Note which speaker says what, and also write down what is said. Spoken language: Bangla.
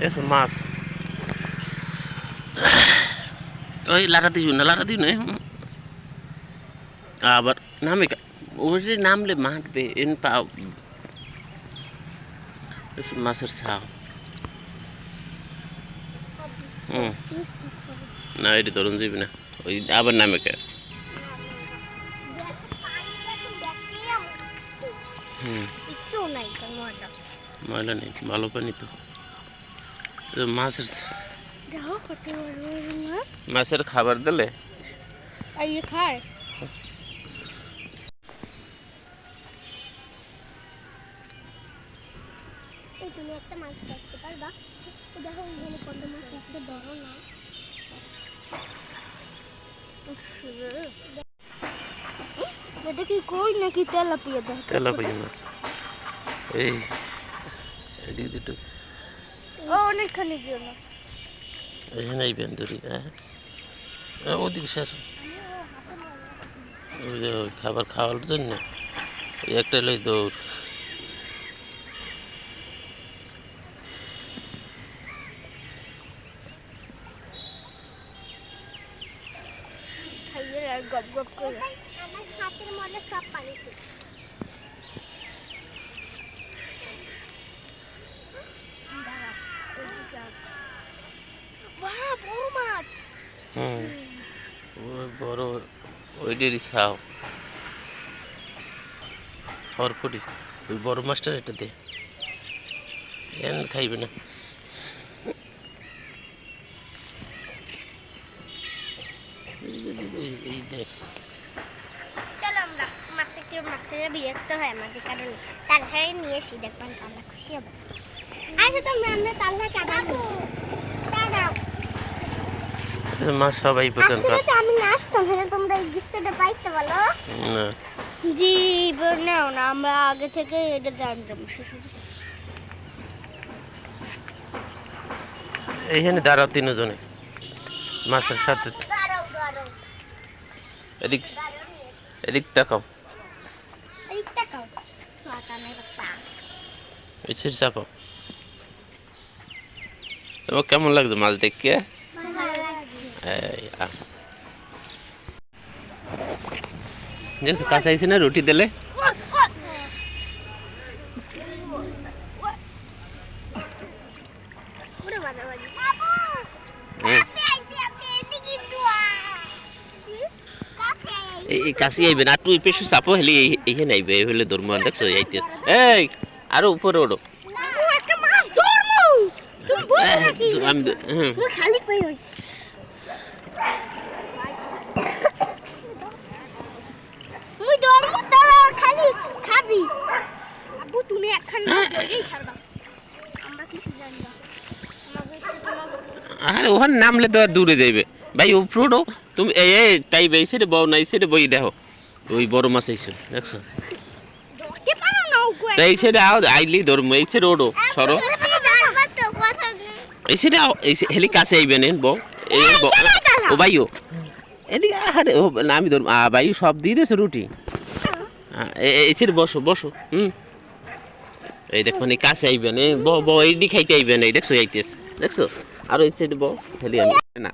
Speaker 1: এসো মাছ ওই লারা দিও না লারা দিও না আবার নামে যে নামলে মারবে এন পাও এসো মাছের ছাও হুম না এটি ধরুন যাবি না ওই আবার নামে কে হুম ময়লা নেই ভালো পানি তো মাছের
Speaker 2: দেখো কত বড় বড় মাছ
Speaker 1: মাছের খাবার দিলে
Speaker 2: আর ইয়ে খায় এই তুমি একটা মাছ দেখতে পারবা ও দেখো এখানে কত মাছ একটা বড় না এটা কি কই নাকি তেলাপিয়া দেখ
Speaker 1: তেলাপিয়া মাছ এই এদিক দুটো
Speaker 2: ও অনেকখানি দিও না
Speaker 1: এখানে এই বেন্দুরি হ্যাঁ হ্যাঁ, ওদিকে স্যার ওই যে ওই খাবার খাওয়ার জন্য ওই একটা লই দৌড়
Speaker 2: খাইয়ে আর গপ গপ করে আমার হাতের মধ্যে সব পানিতে বড় মাছ।
Speaker 1: হুম। ওই বড় ওইটারই ছাও। হরফুটি ওই বড় মাছটার এটা দে। এন খাইবে না। এই দেখ।
Speaker 2: চলো আমরা মাছে কেউ মাছের বিরক্ত হয় আমাদের কারণে। তালহারে নিয়েছি দেখবেন তাল্লা খুশি হবে। আচ্ছা তোমরা আমরা তাল্লা কাটাবো
Speaker 1: আচ্ছা, মাছ সবাই পছন্দ করে
Speaker 2: আমি নাচতাম হলে তোমরা এই গিফটটা পাইতে বলো।
Speaker 1: না।
Speaker 2: জি নাও না আমরা আগে থেকে এটা জানতাম
Speaker 1: এইখানে দাঁড়াও তিনজনে মাছের সাথে। এদিক এদিক তাকাও। চাপাও। তোমার কেমন লাগছে মাছ দেখে
Speaker 2: ভালো লাগছে
Speaker 1: এই আ। দেখছ কাছে আইসি না রুটি দিলে। এই কাছে আইবে না তুই পেশু চাপো হেলি এই- এইখানে আইবে এই হলে ধর্ম দেখছ এইতেছ এই আরও উপরে ওড়ো আমি
Speaker 2: খালি মুই ধরবো তো খালি খাবি। আবু তুমি একখান না করেই আমরা কিছু জানি না। আমাকে সে তোমার
Speaker 1: আরে ওখানে নামলে তো আর দূরে যাইবে। ভাই উপরে তুমি এ তাই ভাই সেটা বউ নাই সেটা বই দেখো। ওই বড় মাছ আইছে দেখছ? তাই সেটা আও আইলি ধরবো এই সেটা ওড়ো সরো। এই সেটা এই হেলি কাছে আইবে নেন বউ। এই বউ ও বাইও এদিকে আরে ও না আমি ধরবো। আ ভাই সব দিয়ে দিয়েছ রুটি। আ, এ- এ- এই সেটা বসো বসো হুম। এই দেখো এই কাছে আইবেন এই ব ব এই দিকে খাইতে আইবেন এই দেখছ আইতেছ দেখছ? আর এই সাইড ব খালি আমি না।